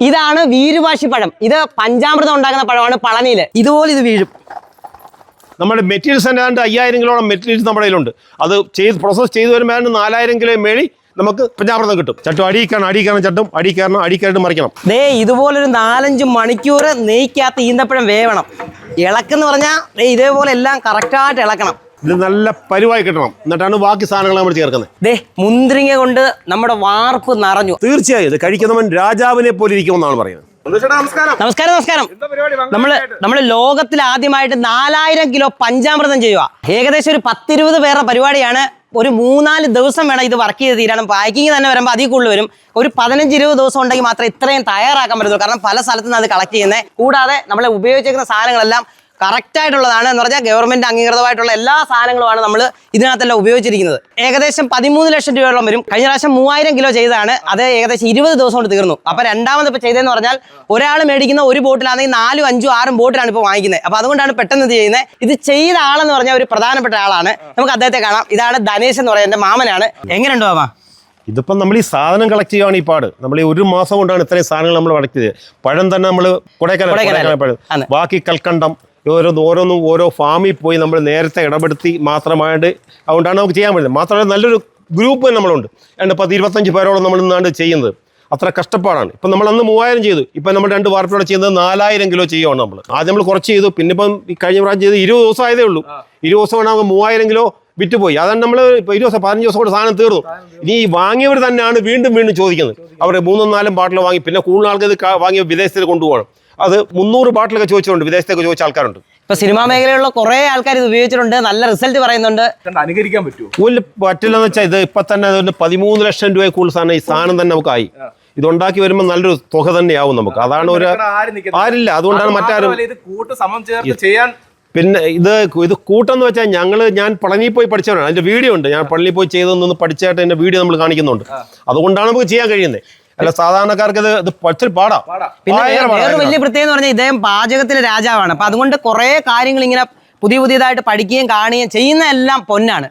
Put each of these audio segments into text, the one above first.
ഇതാണ് വീരുവാശി പഴം. ഇത് പഞ്ചാമൃതം ഉണ്ടാക്കുന്ന പഴമാണ് പളനിയിൽ. ഇതുപോലെ ഇത് വീഴും. നമ്മുടെ മെറ്റീരിയൽസ് തന്നെ ഏതാണ്ട് അയ്യായിരം കിലോളം മെറ്റീരിയൽസ് നമ്മുടെ കയ്യിലുണ്ട്. അത് ചെയ്ത് പ്രോസസ്സ് ചെയ്ത് വരുമ്പോൾ നാലായിരം കിലോ മേളി നമുക്ക് പഞ്ചാമൃതം കിട്ടും. ചട്ടും അടിയിക്കണം അടിക്കണം ചട്ടും അടിക്കാരണം അടിക്കായിട്ട് മറിക്കണം. ദേ ഇതുപോലൊരു നാലഞ്ച് മണിക്കൂർ നെയ്ക്കകത്ത് ഈന്തപ്പഴം വേവണം. ഇളക്കെന്ന് പറഞ്ഞാൽ ദേ ഇതേപോലെ എല്ലാം കറക്റ്റായിട്ട് ഇളക്കണം. ഇത് നല്ല പരിവായി കിട്ടണം. എന്നിട്ടാണ് ബാക്കി സാധനങ്ങൾ നമ്മൾ ചേർക്കുന്നത്. ദേ മുന്തിരിങ്ങ കൊണ്ട് നമ്മുടെ വാർപ്പ് നിറഞ്ഞു. തീർച്ചയായും ഇത് കഴിക്കുന്നവൻ രാജാവിനെ പോലെ ഇരിക്കുമെന്നാണ് പറയുന്നത്. നമസ്കാരം. നമസ്കാരം നമ്മൾ നമ്മൾ ലോകത്തിൽ ആദ്യമായിട്ട് നാലായിരം കിലോ പഞ്ചാമൃതം ചെയ്യുക. ഏകദേശം ഒരു പത്തിരുപത് പേരുടെ പരിപാടിയാണ്. ഒരു മൂന്നാൽ ദിവസം വേണം ഇത് വർക്ക് ചെയ്ത് തീരണം പാക്കിങ് തന്നെ വരുമ്പോൾ അതിൽ കൂടുതൽ വരും. ഒരു പതിനഞ്ച് ഇരുപത് ദിവസം ഉണ്ടെങ്കിൽ മാത്രമേ ഇത്രയും തയ്യാറാക്കാൻ പറ്റുള്ളൂ കാരണം പല സ്ഥലത്തു നിന്ന് അത് കളക്ട് ചെയ്യുന്നത് കൂടാതെ നമ്മൾ ഉപയോഗിച്ചിരിക്കുന്ന സാധനങ്ങളെല്ലാം കറക്റ്റ് ആയിട്ടുള്ളതാണ് എന്ന് പറഞ്ഞാൽ ഗവൺമെന്റ് അംഗീകൃതമായിട്ടുള്ള എല്ലാ സാധനങ്ങളുമാണ് നമ്മൾ ഇതിനകത്തെല്ലാം ഉപയോഗിച്ചിരിക്കുന്നത്. ഏകദേശം പതിമൂന്ന് ലക്ഷം രൂപയോളം വരും. കഴിഞ്ഞ പ്രാവശ്യം മൂവായിരം കിലോ ചെയ്തതാണ്. അത് ഏകദേശം ഇരുപത് ദിവസം കൊണ്ട് തീർന്നു. അപ്പൊ രണ്ടാമത് ഇപ്പൊ ചെയ്തതെന്ന് പറഞ്ഞാൽ ഒരാൾ മേടിക്കുന്ന ഒരു ബോട്ടിലാണെങ്കിൽ നാലും അഞ്ചും ആറും ബോട്ടിലാണ് ഇപ്പോൾ വാങ്ങിക്കുന്നത്. അപ്പൊ അതുകൊണ്ടാണ് പെട്ടെന്ന് ഇത് ചെയ്യുന്നത്? ഇത് ചെയ്ത ആളെന്ന് പറഞ്ഞാൽ ഒരു പ്രധാനപ്പെട്ട ആളാണ്. നമുക്ക് അദ്ദേഹത്തെ കാണാം. ഇതാണ് ധനേഷ് എന്ന് പറയുന്നത് എന്റെ മാമനാണ്. എങ്ങനെയുണ്ടോ മാമ? ഇതിപ്പം നമ്മൾ ഈ സാധനം കളക്ട് ചെയ്യുകയാണ് ഈ പാട്. നമ്മൾ ഈ ഒരു മാസം കൊണ്ടാണ് ഇത്രയും സാധനങ്ങൾ നമ്മൾ കളക്ട് ചെയ്തത്. പഴം തന്നെ നമ്മൾ കൊടൈക്കനാൽ കൊടൈക്കനാൽ. കൊടൈക്കനാൽ പഴം. ബാക്കി കൽക്കണ്ടം ഓരോന്ന് ഓരോന്നും ഓരോ ഫാമിൽ പോയി നമ്മൾ നേരത്തെ ഇടപെടുത്തി മാത്രമായിട്ട് അതുകൊണ്ടാണ് നമുക്ക് ചെയ്യാൻ പറ്റുന്നത്. മാത്രമല്ല നല്ലൊരു ഗ്രൂപ്പ് നമ്മളുണ്ട്. രണ്ട് പത്ത് ഇരുപത്തഞ്ച് പേരോളം നമ്മൾ ഇന്നാണ്ട് ചെയ്യുന്നത്. അത്ര കഷ്ടപ്പാടാണ്. ഇപ്പം നമ്മൾ അന്ന് മൂവായിരം ചെയ്തു. ഇപ്പം നമ്മൾ രണ്ട് വാർപ്പിലൂടെ ചെയ്യുന്നത് നാലായിരം കിലോ ചെയ്യുവാണ് നമ്മൾ. ആദ്യം നമ്മൾ കുറച്ച് ചെയ്തു. പിന്നെ ഇപ്പം കഴിഞ്ഞ പ്രാവശ്യം ചെയ്ത് ഇരുപത് ദിവസം ആയതേ ഉള്ളൂ ഇരുപത് ദിവസം നമുക്ക് മൂവായിരം കിലോ വിറ്റുപോയി അതാണ് നമ്മൾ ഇപ്പോൾ ഇരുപത് ദിവസം പതിനഞ്ച് ദിവസം കൂടെ സാധനം തീർന്നു. ഇനി ഈ വാങ്ങിയവർ തന്നെയാണ് വീണ്ടും വീണ്ടും ചോദിക്കുന്നത്. അവർ മൂന്നും നാലും പാട്ടിൽ വാങ്ങി. പിന്നെ കൂടുതൽ ആൾക്കാർ വാങ്ങി വിദേശത്തിൽ കൊണ്ടുപോകണം. അത് മുന്നൂറ് ബാട്ടിലൊക്കെ ചോദിച്ചിട്ടുണ്ട് വിദേശത്തേക്ക് ചോദിച്ച ആൾക്കാരുണ്ട്. ഇപ്പൊ സിനിമാ മേഖലയിലുള്ള കുറെ ആൾക്കാർ ഇത് ഉപയോഗിച്ചിട്ടുണ്ട് നല്ല റിസൾട്ട് പറയുന്നുണ്ട്. കണ്ട് അനുകരിക്കാൻ പറ്റുമോ ഒരു പറ്റില്ലെന്ന് വെച്ചാൽ ഇത് ഇപ്പൊ തന്നെ പതിമൂന്ന് ലക്ഷം രൂപ കൂടുതൽ സാധനം ഈ സാധനം തന്നെ നമുക്കായി. ഇതുണ്ടാക്കി വരുമ്പോൾ നല്ലൊരു തുക തന്നെയാവും നമുക്ക്. അതാണ് ഒരു. ആരില്ല. അതുകൊണ്ടാണ് മറ്റാരും ചെയ്യാൻ പിന്നെ ഇത് ഇത് കൂട്ടെന്ന് വെച്ചാൽ ഞങ്ങൾ ഞാൻ പളനിയിൽ പോയി പഠിച്ചവരാണ് അതിന്റെ വീഡിയോ ഉണ്ട്. ഞാൻ പളനിയിൽ പോയി ചെയ്തതെന്ന് പഠിച്ചായിട്ട് എന്റെ വീഡിയോ നമ്മൾ കാണിക്കുന്നുണ്ട്. അതുകൊണ്ടാണ് നമുക്ക് ചെയ്യാൻ കഴിയുന്നത്. അല്ല സാധാരണക്കാർക്ക് ഇത് ഇത് ഒത്തിരി പാടാ. പാടാ. പിന്നെ ഭയങ്കര വേ- പാടാ. വേറൊരു വലിയ പ്രത്യേകത എന്ന് പറഞ്ഞാൽ ഇദ്ദേഹം പാചകത്തിലെ രാജാവാണ്. അപ്പൊ അതുകൊണ്ട് കുറെ കാര്യങ്ങൾ ഇങ്ങനെ പുതിയ പുതിയതായിട്ട് പഠിക്കുകയും കാണുകയും ചെയ്യുന്ന എല്ലാം പൊന്നാണ്.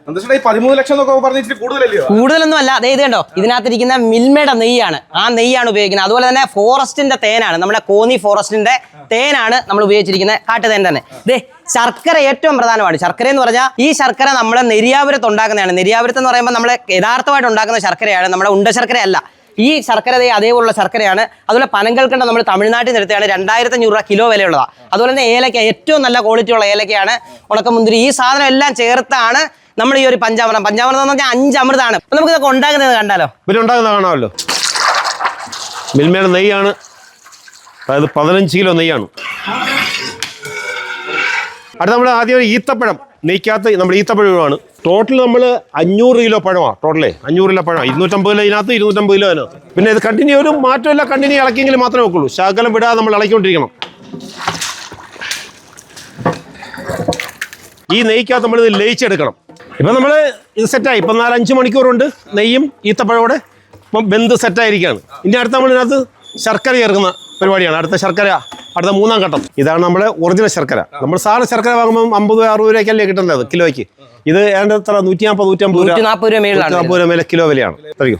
കൂടുതലൊന്നും അല്ല. അതേ ഇത് കണ്ടോ ഇതിനകത്തിരിക്കുന്ന മിൽമയുടെ നെയ്യാണ്. ആ നെയ്യാണ് ഉപയോഗിക്കുന്നത്. അതുപോലെ തന്നെ ഫോറസ്റ്റിന്റെ തേനാണ്. നമ്മുടെ കോന്നി ഫോറസ്റ്റിന്റെ തേനാണ് നമ്മൾ ഉപയോഗിച്ചിരിക്കുന്നത്. കാട്ടുതേൻ തന്നെ. ദേ ശർക്കര ഏറ്റവും പ്രധാനമാണ്. ശർക്കര എന്ന് പറഞ്ഞാൽ ഈ ശർക്കര നമ്മൾ നെരിയാപുരത്ത് ഉണ്ടാക്കുന്നതാണ്. നെരിയാപുരത്ത് എന്ന് പറയുമ്പോൾ നമ്മൾ യഥാർത്ഥമായിട്ട് ഉണ്ടാക്കുന്ന ശർക്കരയാണ്. നമ്മുടെ ഉണ്ട ശർക്കരയല്ല. ഈ ശർക്കര അതേപോലുള്ള ശർക്കരയാണ്. അതുപോലെ പനങ്കൽക്കണ്ട നമ്മൾ തമിഴ്നാട്ടിൽ നിന്ന് എടുത്തതാണ് രണ്ടായിരത്തി അഞ്ഞൂറ് രൂപ കിലോ വിലയുള്ളതാണ് അതുപോലെ തന്നെ ഏലക്ക ഏറ്റവും നല്ല ക്വാളിറ്റി ഉള്ള ഏലക്കയാണ്. ഉണക്കമുന്തിരി ഈ സാധനം എല്ലാം ചേർത്താണ് നമ്മൾ ഈ ഒരു പഞ്ചാമൃതം. പഞ്ചാമൃതം എന്ന് പറഞ്ഞാൽ അഞ്ച് അമൃതാണ്. അപ്പൊ നമുക്ക് ഇതൊക്കെ ഉണ്ടാക്കുന്നത് കണ്ടാലോ? ഇവർ കാണാമല്ലോ. മിൽമയുടെ നെയ്യാണ്. അതായത് പതിനഞ്ച് കിലോ നെയ്യാണ്. അടുത്ത നമ്മൾ ആദ്യം ഈത്തപ്പഴം. നെയ്ക്കകത്ത് നമ്മൾ ഈത്തപ്പഴമാണ് ടോട്ടൽ നമ്മൾ അഞ്ഞൂറ് കിലോ പഴമാണ് ടോട്ടലേ അഞ്ഞൂറ് കിലോ പഴം ഇരുന്നൂറ്റമ്പത് കിലോ ഇതിനകത്ത് ഇരുന്നൂറ്റമ്പത് കിലോ അതിനകത്ത് പിന്നെ ഇത് കണ്ടിന്യൂ ഒരു മാറ്റമില്ല കണ്ടിന്യൂ ഇളക്കിയെങ്കിൽ മാത്രമേ വെക്കുള്ളൂ. ശകലം വിടാതെ നമ്മൾ ഇളക്കിക്കൊണ്ടിരിക്കണം. ഈ നെയ്ക്കകത്ത് നമ്മൾ ഇത് ലയിച്ചെടുക്കണം ഇപ്പം നമ്മൾ ഇത് സെറ്റായി ഇപ്പം നാലഞ്ച് മണിക്കൂറുണ്ട് നെയ്യും ഈത്തപ്പഴം കൂടെ ഇപ്പം ബന്ധ് സെറ്റായിരിക്കുകയാണ് ഇനി അടുത്ത നമ്മൾ ഇതിനകത്ത് ശർക്കര ചേർക്കുന്ന പരിപാടിയാണ്. അടുത്ത ശർക്കര അടുത്ത മൂന്നാം ഘട്ടം. ഇതാണ് നമ്മുടെ ഒറിജിനൽ ശർക്കര. നമ്മൾ സാധാരണ ശർക്കര വാങ്ങുമ്പോൾ അമ്പത് അറുപത് രൂപയ്ക്കല്ലേ കിട്ടുന്നത് കിലോയ്ക്ക്? ഇത് ഏതാണ്ട് എത്ര നൂറ്റി നാൽപ്പത് നൂറ്റമ്പത് രൂപ. നാൽപ്പത് രൂപ മേലെ നാൽപ്പത് രൂപ മേലെ കിലോ വിലയാണ്. അറിയോ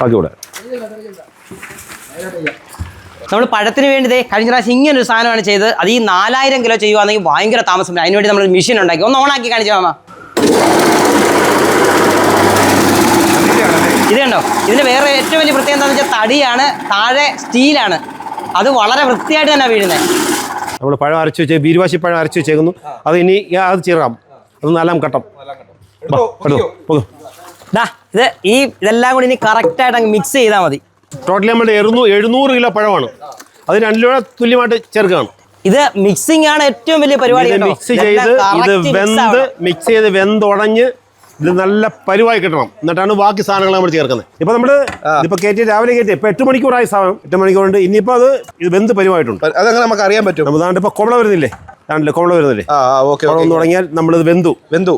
ബാക്കി കൂടെ നമ്മൾ പഴത്തിന് വേണ്ടി കഴിഞ്ഞ പ്രാവശ്യം ഇങ്ങനെ ഒരു സാധനമാണ് ചെയ്തത്. അത് ഈ നാലായിരം കിലോ ചെയ്യുവാണെങ്കിൽ ഭയങ്കര താമസം. അതിനുവേണ്ടി നമ്മൾ മെഷീൻ ഉണ്ടാക്കി. ഒന്ന് ഓണാക്കി കാണിച്ചു മാമ. ഇത് കണ്ടോ? ഇതിന്റെ വേറെ ഏറ്റവും വലിയ പ്രത്യേകത എന്താണെന്ന് വെച്ചാൽ തടിയാണ് താഴെ സ്റ്റീലാണ്. അത് വളരെ വൃത്തിയായിട്ട് തന്നെ വീഴുന്നത് നമ്മൾ പഴം അരച്ച് വെച്ചേ ബീരുവാശി പഴം അരച്ചു വെച്ചേക്കുന്നു. അത് ഇനി അത് ചിറാം. അത് നാലാം ഘട്ടം. ഇത് ഈ ഇതെല്ലാം കൂടി ഇനി കറക്റ്റായിട്ട് അങ്ങ് മിക്സ് ചെയ്താൽ മതി. ടോട്ടലി നമ്മൾ എഴുന്നൂ എഴുന്നൂറ് കിലോ പഴമാണ്. അത് രണ്ട് രൂപ തുല്യമായിട്ട് ചേർക്കുകയാണ്. ഇത് മിക്സിംഗ് ആണ് ഏറ്റവും വലിയ പരിപാടി മിക്സ് ചെയ്ത് ഇത് വെന്ത് മിക്സ് ചെയ്ത് വെന്തുടഞ്ഞ് ഇത് നല്ല പരുവായി കിട്ടണം. എന്നിട്ടാണ് ബാക്കി സാധനങ്ങൾ നമ്മൾ ചേർക്കുന്നത്. ഇപ്പൊ നമ്മൾ ഇപ്പൊ കയറ്റി രാവിലെ കയറ്റി ഇപ്പൊ എട്ട് മണിക്കൂറായി സാധനം. എട്ട് മണിക്കൂറുണ്ട്. ഇനിയിപ്പോ അത് ഇത് വെന്ത് പരുവായിട്ടുണ്ട്. അതങ്ങനെ നമുക്ക് അറിയാൻ പറ്റും. നമ്മളാണ് ഇപ്പൊ കൊമള വരുന്നില്ലേ? ആണല്ലേ കൊമള വരുന്നില്ലേ? കൊമള ഒന്ന് തുടങ്ങിയാൽ നമ്മളിത് വെന്തു. വെന്തു.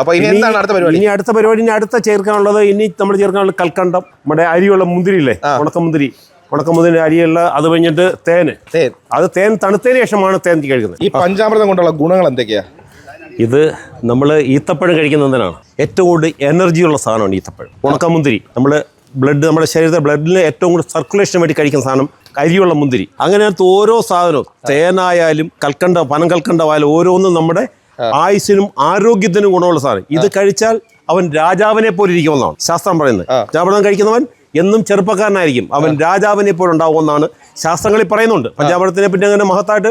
അപ്പൊ ഇനി എന്താണ് അടുത്ത പരിപാടി? ഇനി അടുത്ത പരിപാടി ഇനി അടുത്ത ചേർക്കാനുള്ളത് ഇനി നമ്മൾ ചേർക്കാനുള്ള കൽക്കണ്ടം നമ്മുടെ അരിയുള്ള മുന്തിരി ഇല്ലേ? ഉണക്കമുന്തിരി ഉണക്കമുന്തിരി അരിയുള്ള അത് കഴിഞ്ഞിട്ട് തേന് തേൻ. അത് തേൻ തണുത്തതിന് ശേഷമാണ് തേൻ കഴിക്കുന്നത്. ഈ പഞ്ചാമൃതം കൊണ്ടുള്ള ഗുണങ്ങൾ എന്തൊക്കെയാ? ഇത് നമ്മൾ ഈത്തപ്പഴം കഴിക്കുന്നതിനാണ് ഏറ്റവും കൂടുതൽ എനർജിയുള്ള സാധനമാണ് ഈത്തപ്പഴം. ഉണക്കമുന്തിരി നമ്മൾ ബ്ലഡ് നമ്മുടെ ശരീരത്തെ ബ്ലഡിന് ഏറ്റവും കൂടുതൽ സർക്കുലേഷന് വേണ്ടി കഴിക്കുന്ന സാധനം കരിയുള്ള മുന്തിരി. അങ്ങനത്തെ ഓരോ സാധനവും. തേനായാലും കൽക്കണ്ട പനം കൽക്കണ്ടമായാലും ഓരോന്നും നമ്മുടെ ആയുസിനും ആരോഗ്യത്തിനും ഗുണമുള്ള സാധനം. ഇത് കഴിച്ചാൽ അവൻ രാജാവിനെ പോലെ ഇരിക്കുമെന്നാണ് ശാസ്ത്രം പറയുന്നത്. രാവണം കഴിക്കുന്നവൻ എന്നും ചെറുപ്പക്കാരനായിരിക്കും. അവൻ രാജാവിനെ പോലെ ഉണ്ടാവുമെന്നാണ് ശാസ്ത്രങ്ങളിൽ പറയുന്നുണ്ട്. പഞ്ചാബത്തിനെ പറ്റി അങ്ങനെ മഹത്തായിട്ട്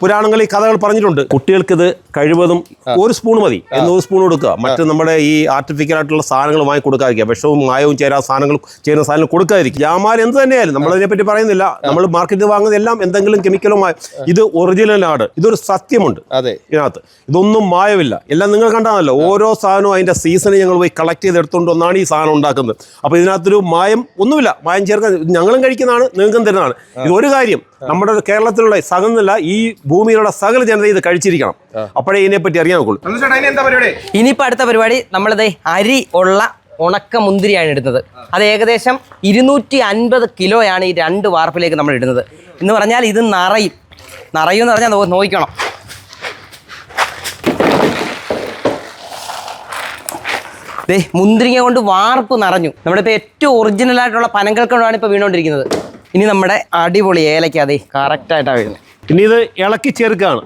പുരാണങ്ങളിൽ കഥകൾ പറഞ്ഞിട്ടുണ്ട്. കുട്ടികൾക്ക് ഇത് കഴിവതും ഒരു സ്പൂൺ മതി. എന്ന് ഒരു സ്പൂൺ കൊടുക്കുക. മറ്റ് നമ്മുടെ ഈ ആർട്ടിഫിക്കൽ ആയിട്ടുള്ള സാധനങ്ങൾ വാങ്ങി കൊടുക്കാതിരിക്കുക. വിഷവും മായവും ചേരാ സാധനങ്ങൾ ചേരുന്ന സാധനങ്ങൾ കൊടുക്കാതിരിക്കുക. ജാമാൽ എന്ത് തന്നെയായാലും നമ്മളതിനെ പറ്റി പറയുന്നില്ല. നമ്മൾ മാർക്കറ്റിൽ വാങ്ങുന്ന എല്ലാം എന്തെങ്കിലും കെമിക്കലുമായി ഇത് ഒറിജിനൽ ആണ്. ഇതൊരു സത്യമുണ്ട്. അതെ. ഇതിനകത്ത്. ഇതൊന്നും മായവില്ല എല്ലാം നിങ്ങൾ കണ്ടാണല്ലോ ഓരോ സാധനവും അതിന്റെ സീസണിൽ ഞങ്ങൾ പോയി കളക്ട് ചെയ്ത് എടുത്തുകൊണ്ട് ഒന്നാണ് ഈ സാധനം ഉണ്ടാക്കുന്നത്. അപ്പോൾ ഇതിനകത്തൊരു മായം ഒന്നുമില്ല. മായം ചേർക്കാൻ ഞങ്ങളും കഴിക്കുന്നതാണ് നിങ്ങൾക്കും തരുന്നതാണ്. ഇത് ഒരു കാര്യം നമ്മുടെ കേരളത്തിലുള്ള സകന്നില്ല ഈ ഭൂമിയിലുള്ള സകല ജനത ഇത് കഴിച്ചിരിക്കണം. അപ്പോഴേ ഇതിനെപ്പറ്റി അറിയാൻ നോക്കുള്ളൂ ഇനിയിപ്പോ ഇനിയിപ്പോൾ അടുത്ത പരിപാടി നമ്മളത് അരി ഉള്ള ഉണക്ക മുന്തിരിയാണ് ഇടുന്നത്. അത് ഏകദേശം ഇരുന്നൂറ്റി അൻപത് കിലോയാണ് ഈ രണ്ട് വാർപ്പിലേക്ക് നമ്മൾ ഇടുന്നത്. എന്ന് പറഞ്ഞാൽ ഇത് നിറയും. നിറയും എന്ന് പറഞ്ഞാൽ നോ- ദേ മുന്തിരിങ്ങ കൊണ്ട് വാർപ്പ് നിറഞ്ഞു. നമ്മുടെ ഇപ്പോൾ ഏറ്റവും ഒറിജിനൽ ആയിട്ടുള്ള പനങ്കൽക്കൊണ്ടാണ് ഇപ്പോൾ വീണുകൊണ്ടിരിക്കുന്നത്. ഇനി നമ്മുടെ അടിപൊളി ഏലയ്ക്ക അതെ കറക്റ്റായിട്ടാണ് വീഴുന്നത് ഇനി ഇത് ഇളക്കി ചേർക്കുകയാണ്.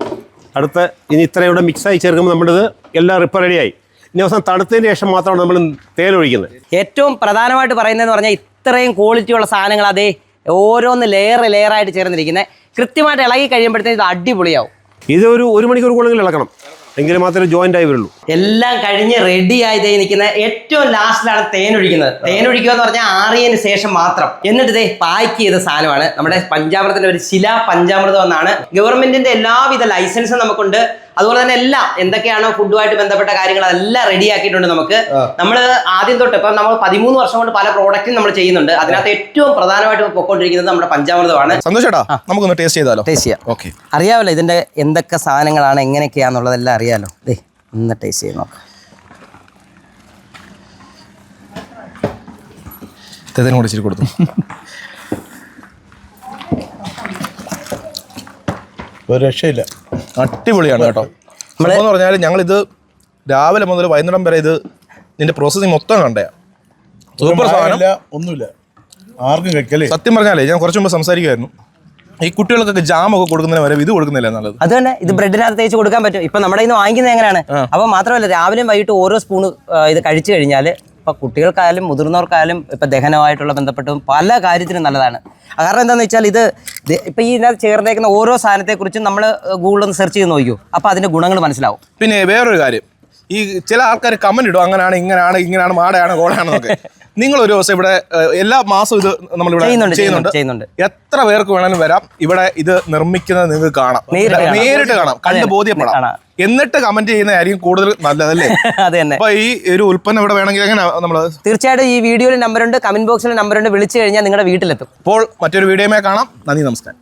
അടുത്ത ഇനി ഇത്രയും കൂടെ മിക്സായി ചേർക്കുമ്പോൾ നമ്മുടെ ഇത് എല്ലാം റിപ്പർ റെഡിയായി ഇനി അവസാനം തണുത്തതിന് ശേഷം മാത്രമാണ് നമ്മൾ തേലൊഴിക്കുന്നത് ഏറ്റവും പ്രധാനമായിട്ട് പറയുന്നതെന്ന് പറഞ്ഞാൽ ഇത്രയും ക്വാളിറ്റിയുള്ള സാധനങ്ങൾ അതേ ഓരോന്ന് ലെയർ ലെയറായിട്ട് ചേർന്നിരിക്കുന്നത് കൃത്യമായിട്ട് ഇളകി കഴിയുമ്പോഴത്തേക്കും ഇത് അടിപൊളിയാവും. ഇത് ഒരു ഒരു മണിക്കൂർ കൂടുതൽ ഇളക്കണം. എങ്കിൽ മാത്രമേ ജോയിന്റ് ആയി വരുള്ളൂ. എല്ലാം കഴിഞ്ഞ് റെഡി ആയി നിൽക്കുന്ന ഏറ്റവും ലാസ്റ്റിലാണ് തേൻ ഒഴിക്കുന്നത്. തേൻ ഒഴിക്കുക എന്ന് പറഞ്ഞാൽ ആറിയതിന് ശേഷം മാത്രം. എന്നിട്ട് ഇതേ പാക്ക് ചെയ്ത സാധനമാണ് നമ്മുടെ പഞ്ചാമൃതത്തിന്റെ ഒരു ശില പഞ്ചാമൃതം എന്നാണ്. ഗവൺമെന്റിന്റെ എല്ലാവിധ ലൈസൻസും നമുക്കുണ്ട്. അതുപോലെ തന്നെ എല്ലാം എന്തൊക്കെയാണോ ഫുഡുമായിട്ട് ബന്ധപ്പെട്ട കാര്യങ്ങൾ അതെല്ലാം റെഡി ആക്കിയിട്ടുണ്ട് നമുക്ക്. നമ്മൾ ആദ്യം തൊട്ട് ഇപ്പം നമ്മൾ പതിമൂന്ന് വർഷം കൊണ്ട് പല പ്രോഡക്റ്റും നമ്മൾ ചെയ്യുന്നുണ്ട്. അതിനകത്ത് ഏറ്റവും പ്രധാനമായിട്ട് പൊക്കോണ്ടിരിക്കുന്നത് നമ്മുടെ പഞ്ചാമൃതമാണ്. സന്തോഷ് അറിയാവല്ലോ നമുക്കൊന്ന് ടേസ്റ്റ് ചെയ്താലോ? ടേസ്റ്റ് ചെയ്യാം. ഓക്കെ അറിയാമല്ലോ ഇതിന്റെ എന്തൊക്കെ സാധനങ്ങളാണ് എങ്ങനെയൊക്കെയാന്നുള്ളതെല്ലാം അറിയാലോ. ദേ ഒന്ന് ടേസ്റ്റ് ചെയ്ത് നോക്കാം. തെതിനും കൂടി ഇച്ചിരി കൊടുത്തു? ഒരു രക്ഷയില്ല. അടിപൊളിയാണ് കേട്ടോ. എന്ന് പറഞ്ഞാൽ ഞങ്ങളിത് രാവിലെ മുതൽ വൈകുന്നേരം വരെ ഇത് ഇതിന്റെ പ്രോസസ്സിങ് മൊത്തം കണ്ടേ. സൂപ്പർ സാധനം. ഇല്ല ഒന്നുമില്ല. ആർക്കും കഴിക്കല്ലേ സത്യം പറഞ്ഞാലേ ഞാൻ കുറച്ച് മുമ്പ് സംസാരിക്കുമായിരുന്നു ഈ കുട്ടികൾക്കൊക്കെ ജാം ഒക്കെ കൊടുക്കുന്നതിന് വരെ ഇത് കൊടുക്കുന്നില്ല നല്ലത്? അത് തന്നെ ഇത് ബ്രെഡിനകത്ത് തേച്ച് കൊടുക്കാൻ പറ്റും. ഇപ്പൊ നമ്മുടെ ഇന്ന് വാങ്ങിക്കുന്നത് എങ്ങനെയാണ്? അപ്പൊ മാത്രമല്ല രാവിലെയും വൈകിട്ട് ഓരോ സ്പൂണ് ഇത് കഴിച്ചു കഴിഞ്ഞാൽ ഇപ്പൊ കുട്ടികൾക്കായാലും മുതിർന്നവർക്കായാലും ഇപ്പം ദഹനമായിട്ടുള്ള ബന്ധപ്പെട്ടും പല കാര്യത്തിനും നല്ലതാണ്. കാരണം എന്താണെന്ന് വെച്ചാൽ ഇത് ഇപ്പം ഈ ഇതിനകത്ത് ചേർന്നേക്കുന്ന ഓരോ സാധനത്തെക്കുറിച്ചും നമ്മൾ ഗൂഗിളിൽ ഒന്ന് സെർച്ച് ചെയ്ത് നോക്കിയോ അപ്പോൾ അതിന്റെ ഗുണങ്ങൾ മനസ്സിലാവും. പിന്നെ വേറൊരു കാര്യം. ഈ ചില ആൾക്കാർ കമന്റ് ഇടും അങ്ങനെയാണ് ഇങ്ങനെയാണ് ഇങ്ങനെയാണ് മാടയാണ് ഗോളയാണെന്നൊക്കെ നിങ്ങൾ ഒരു ദിവസം ഇവിടെ എല്ലാ മാസവും ഇത് നമ്മൾ ഇവിടെ ചെയ്യുന്നുണ്ട്. ചെയ്യുന്നുണ്ട്. എത്ര പേർക്ക് വേണമെങ്കിലും വരാം. ഇവിടെ ഇത് നിർമ്മിക്കുന്നത് നിങ്ങൾക്ക് കാണാം. നേരിട്ട് കാണാം. നേരിട്ട് കാണാം. കണ്ട് ബോധ്യപ്പെടാം. എന്നിട്ട് കമന്റ് ചെയ്യുന്നതായിരിക്കും കൂടുതൽ നല്ലതല്ലേ? അതെ തന്നെ. അപ്പൊ ഈ ഒരു ഉൽപ്പന്നം ഇവിടെ വേണമെങ്കിൽ എങ്ങനെ നമ്മൾ തീർച്ചയായിട്ടും ഈ വീഡിയോയിൽ നമ്പറുണ്ട് കമന്റ് ബോക്സിൽ നമ്പറുണ്ട് വിളിച്ചു കഴിഞ്ഞാൽ നിങ്ങളുടെ വീട്ടിലെത്തും. അപ്പോൾ മറ്റൊരു വീഡിയോയുമായി കാണാം. നന്ദി നമസ്കാരം.